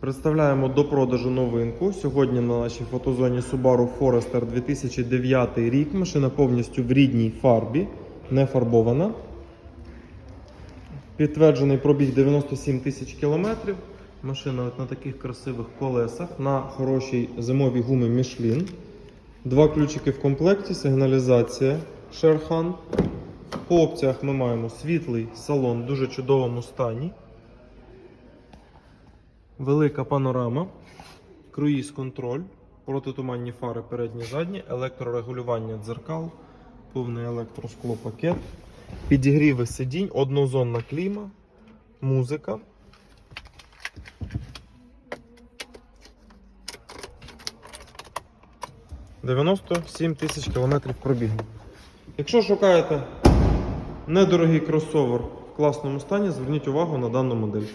Представляємо до продажу новинку. Сьогодні на нашій фотозоні Subaru Forester 2009 рік. Машина повністю в рідній фарбі, не фарбована. Підтверджений пробіг 97 тисяч кілометрів. Машина от на таких красивих колесах, на хорошій зимовій гумі Michelin. Два ключики в комплекті, сигналізація Sherhan. По опціях ми маємо світлий салон в дуже чудовому стані. Велика панорама, круїз контроль, протитуманні фари передні задні, електрорегулювання дзеркал, повний електросклопакет, підігріви сидінь, однозонна кліма, музика. «97 тисяч кілометрів пробігу. Якщо шукаєте недорогий кросовер в класному стані, зверніть увагу на дану модель.